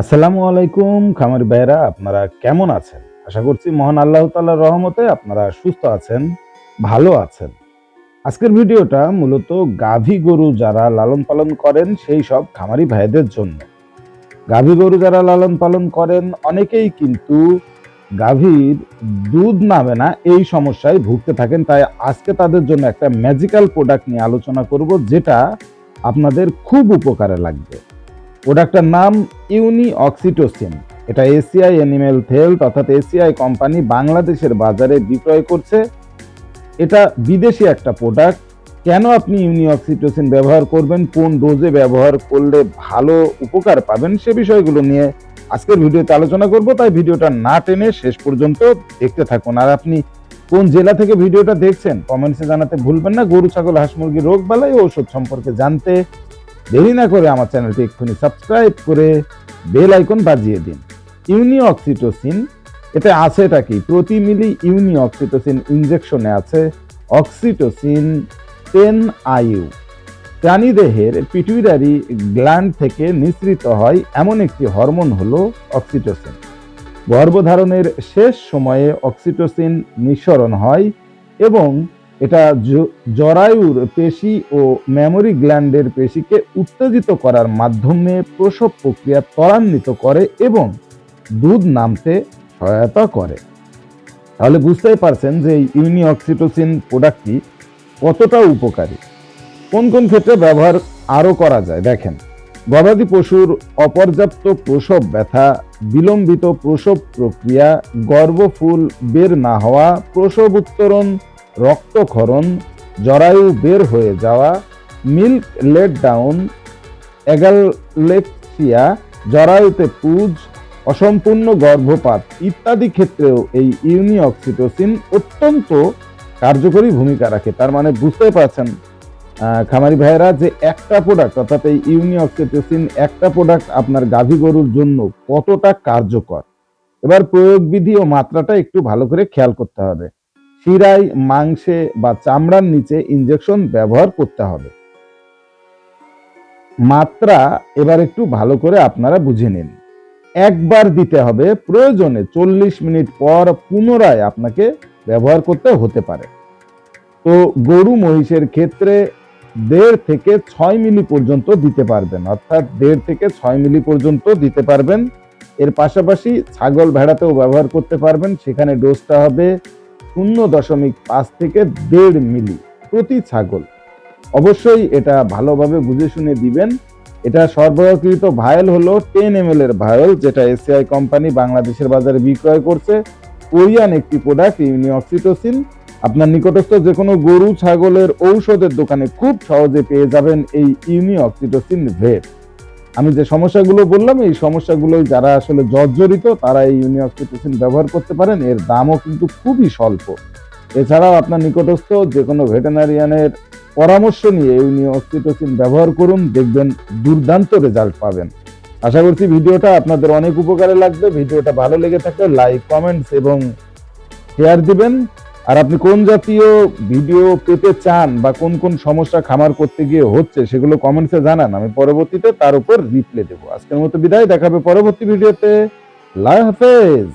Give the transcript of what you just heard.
আসসালামু আলাইকুম, খামারি ভাইরা আপনারা কেমন আছেন? আশা করছি মহান আল্লাহ তাআলার রহমতে আপনারা সুস্থ আছেন, ভালো আছেন। আজকের ভিডিওটা মূলত গাভী গরু যারা লালন পালন করেন, সেই সব খামারি ভাইদের জন্য। গাভী গরু যারা লালন পালন করেন, অনেকেই কিন্তু গাভীর দুধ নামে না, এই সমস্যায় ভুগতে থাকেন। তাই আজকে তাদের জন্য একটা ম্যাজিক্যাল প্রোডাক্ট নিয়ে আলোচনা করব, যেটা আপনাদের খুব উপকারে লাগবে। প্রোডাক্টটার নাম ইউনি অক্সিটোসিন এটা এসিআই অ্যানিমেল হেলথ অর্থাৎ এসিআই কোম্পানি বাংলাদেশের বাজারে বিক্রয় করছে। এটা বিদেশি একটা প্রোডাক্ট কেন আপনি ইউনি অক্সিটোসিন ব্যবহার করবেন? কোন ডোজে ব্যবহার করলে ভালো উপকার পাবেন? সে বিষয়গুলো নিয়ে আজকের ভিডিওতে আলোচনা করব। তাই ভিডিওটা না টেনে শেষ পর্যন্ত দেখতে থাকুন। আর আপনি কোন জেলা থেকে ভিডিওটা দেখছেন, কমেন্টসে জানাতে ভুলবেন না। গরু, ছাগল, হাঁস মুরগির রোগ, বালাই ওষুধ সম্পর্কে জানতে দেরি না করে আমার চ্যানেলটি এক্ষুনি সাবস্ক্রাইব করে বেল আইকন বাজিয়ে দিন। ইউনি অক্সিটোসিন এতে আছে এটা কি? প্রতি মিলি ইউনি অক্সিটোসিন ইনজেকশনে আছে অক্সিটোসিন টেন আইউ প্রাণীদেহের পিটুইটারি গ্ল্যান্ড থেকে নিঃসৃত হয় এমন একটি হরমোন হলো অক্সিটোসিন। গর্ভধারণের শেষ সময়ে অক্সিটোসিন নিঃসরণ হয় এবং এটা জরায়ুর পেশি ও মেমোরি গ্ল্যান্ডের পেশিকে উত্তেজিত করার মাধ্যমে প্রসব প্রক্রিয়া ত্বরান্বিত করে এবং দুধ নামতে সহায়তা করে। তাহলে বুঝতেই পারছেন যে এই ইউনি অক্সিটোসিন প্রোডাক্টটি কতটা উপকারী। কোন কোন ক্ষেত্রে ব্যবহার আরও করা যায়? দেখেন, গবাদি পশুর অপর্যাপ্ত প্রসব ব্যথা, বিলম্বিত প্রসব প্রক্রিয়া, গর্ভফুল বের না হওয়া, প্রসব উত্তরণ রক্তক্ষরণ, জরায়ু বের হয়ে যাওয়া, মিল্ক লেট ডাউন এগালেক্সিয়া জরায়ুতে পুজ, অসম্পূর্ণ গর্ভপাত ইত্যাদি ক্ষেত্রেও এই ইউনি অক্সিটোসিন অত্যন্ত কার্যকরী ভূমিকা রাখে। তার মানে বুঝতে পারছেন খামারি ভাইয়েরা যে একটা প্রোডাক্ট অর্থাৎ এই ইউনি অক্সিটোসিন একটা প্রোডাক্ট আপনার গাভী গরুর জন্য কতটা কার্যকর। এবার প্রয়োগ বিধি ও মাত্রাটা একটু ভালো করে খেয়াল করতে হবে। শিরায়, মাংসে বা চামড়ার নিচে ইঞ্জেকশন ব্যবহার করতে হবে। মাত্রা এবার একটু ভালো করে আপনারা বুঝে নিন। একবার দিতে হবে, প্রয়োজনে চল্লিশ মিনিট পর পুনরায় আপনাকে ব্যবহার করতে হতে পারে। তো গরু মহিষের ক্ষেত্রে দেড় থেকে ছয় মিলি পর্যন্ত দিতে পারবেন, অর্থাৎ দেড় থেকে ছয় মিলি পর্যন্ত দিতে পারবেন। এর পাশাপাশি ছাগল ভেড়াতেও ব্যবহার করতে পারবেন, সেখানে ডোজটা হবে শূন্য দশমিক পাঁচ থেকে দেড় মিলি প্রতি ছাগল। অবশ্যই এটা ভালোভাবে বুঝে শুনে দিবেন। এটা সরবরাহকৃত ভায়োল হলো টেন এম এর ভায়োল যেটা এসিআই কোম্পানি বাংলাদেশের বাজারে বিক্রয় করছে। কোরিয়ান একটি প্রোডাক্ট ইউনিঅক্সিটোসিন। আপনার নিকটস্থ যে কোনো গরু, ছাগলের ঔষধের দোকানে খুব সহজে পেয়ে যাবেন এই ইউনিঅক্সিটোসিন ভেট। আমি যে সমস্যাগুলো বললাম, এই সমস্যাগুলোই যারা আসলে জর্জরিত, তারা এই ইউনিঅক্সিটোসিন ব্যবহার করতে পারেন। এর দামও কিন্তু খুবই স্বল্প। এছাড়াও আপনার নিকটস্থ যে কোনো ভেটেনারিয়ানের পরামর্শ নিয়ে ইউনিঅক্সিটোসিন ব্যবহার করুন, দেখবেন দুর্দান্ত রেজাল্ট পাবেন। আশা করছি ভিডিওটা আপনাদের অনেক উপকারে লাগবে। ভিডিওটা ভালো লেগে থাকলে লাইক কমেন্টস এবং শেয়ার দিবেন। আর আপনি কোন জাতীয় ভিডিও পেতে চান বা কোন কোন সমস্যা খামার করতে গিয়ে হচ্ছে, সেগুলো কমেন্টসে জানান। আমি পরবর্তীতে তার উপর রিপ্লে দেবো। আজকের মতো বিদায়। দেখাবে পরবর্তী ভিডিওতে লাই হাফেজ।